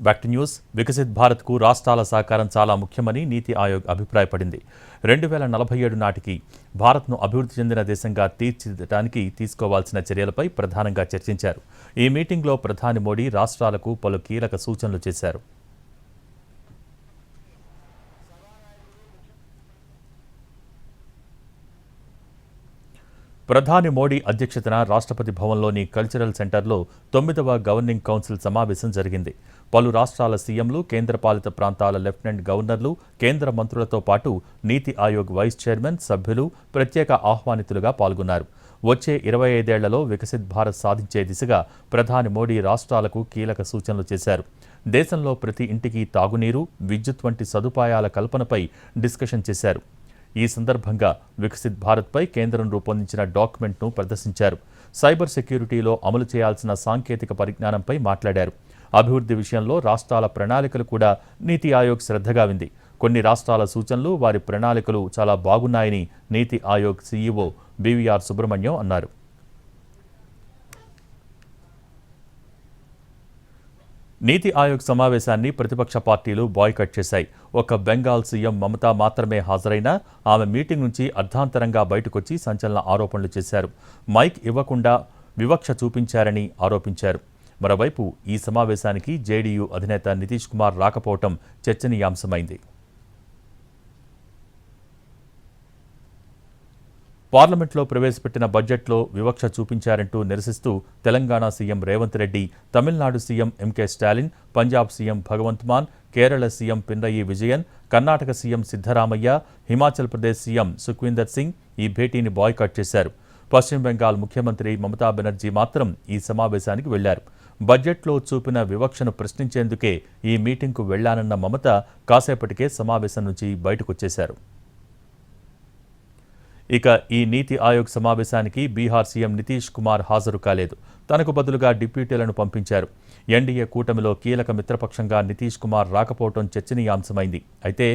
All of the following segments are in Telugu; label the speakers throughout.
Speaker 1: బ్యాక్ టు న్యూస్ వికసిత్ భారత్కు రాష్ట్రాల సహకారం చాలా ముఖ్యమని నీతి ఆయోగ్ అభిప్రాయపడింది. రెండు వేల నలభై ఏడు నాటికి భారత్ను అభివృద్ధి చెందిన దేశంగా తీర్చిదిద్దడానికి తీసుకోవాల్సిన చర్యలపై ప్రధానంగా చర్చించారు. ఈ మీటింగ్లో ప్రధాని మోడీ రాష్ట్రాలకు పలు కీలక సూచనలు చేశారు. ప్రధాని మోడీ అధ్యక్షతన రాష్ట్రపతి భవన్లోని కల్చరల్ సెంటర్లో తొమ్మిదవ గవర్నింగ్ కౌన్సిల్ సమావేశం జరిగింది. పలు రాష్ట్రాల సీఎంలు కేంద్రపాలిత ప్రాంతాల లెఫ్టినెంట్ గవర్నర్లు కేంద్ర మంత్రులతో పాటు నీతి ఆయోగ్ వైస్ చైర్మన్ సభ్యులు ప్రత్యేక ఆహ్వానితులుగా పాల్గొన్నారు. వచ్చే ఇరవై ఐదేళ్ళలో వికసిత్ భారత్ సాధించే దిశగా ప్రధాని మోడీ రాష్ట్రాలకు కీలక సూచనలు చేశారు. దేశంలో ప్రతి ఇంటికి తాగునీరు విద్యుత్ వంటి సదుపాయాల కల్పనపై డిస్కషన్ చేశారు. ఈ సందర్భంగా వికసిత్ భారత్పై కేంద్రం రూపొందించిన డాక్యుమెంట్ను ప్రదర్శించారు. సైబర్ సెక్యూరిటీలో అమలు చేయాల్సిన సాంకేతిక పరిజ్ఞానంపై మాట్లాడారు. అభివృద్ధి విషయంలో రాష్ట్రాల ప్రణాళికలు కూడా నీతి ఆయోగ్ శ్రద్ధగా వింది. కొన్ని రాష్ట్రాల సూచనలు వారి ప్రణాళికలు చాలా బాగున్నాయని నీతి ఆయోగ్ సీఈఓ బీవీఆర్ సుబ్రహ్మణ్యం అన్నారు. నీతి ఆయోగ్ సమావేశాన్ని ప్రతిపక్ష పార్టీలు బాయ్కట్ చేశాయి. ఒక బెంగాల్ సీఎం మమతా మాత్రమే హాజరైనా ఆమె మీటింగ్ నుంచి అర్ధాంతరంగా బయటకొచ్చి సంచలన ఆరోపణలు చేశారు. మైక్ ఇవ్వకుండా వివక్ష చూపించారని ఆరోపించారు. మరోవైపు ఈ సమావేశానికి జేడీయూ అధినేత నితీష్ కుమార్ రాకపోవటం చర్చనీయాంశమైంది. పార్లమెంట్లో ప్రవేశపెట్టిన బడ్జెట్లో వివక్ష చూపించారంటూ నిరసిస్తూ Telangana CM Revanth Reddy Tamil Nadu CM MK Stalin Punjab CM Bhagwant Mann Kerala CM Pinarayi Vijayan Karnataka CM Siddaramaiah Himachal Pradesh CM Sukhvinder Singh ఈ భేటీని బాయ్కాట్ చేశారు. పశ్చిమ బెంగాల్ ముఖ్యమంత్రి మమతా బెనర్జీ మాత్రం ఈ సమావేశానికి వెళ్ళారు. బడ్జెట్లో చూపిన వివక్షను ప్రశ్నించేందుకే ఈ మీటింగ్కు వెళ్ళానన్న మమత కాసేపటికే సమావేశం నుంచి బయటకొచ్చేశారు. ఇక ఈ నీతి ఆయోగ్ సమావేశానికి బీహార్ సీఎం నితీష్ కుమార్ హాజరు కాలేదు. తనకు బదులుగా డిప్యూటీలను పంపించారు. ఎన్డీఏ కూటమిలో కీలక మిత్రపక్షంగా నితీష్ కుమార్ రాకపోవటం చర్చనీయాంశమైంది. అయితే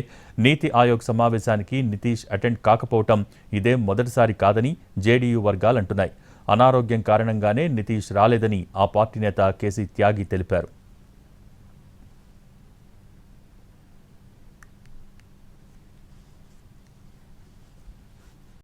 Speaker 1: నీతి ఆయోగ్ సమావేశానికి నితీష్ అటెండ్ కాకపోవటం ఇదే మొదటిసారి కాదని జేడీయూ వర్గాలంటున్నాయి. అనారోగ్యం కారణంగానే నితీష్ రాలేదని ఆ పార్టీ నేత కేసీ త్యాగి తెలిపారు.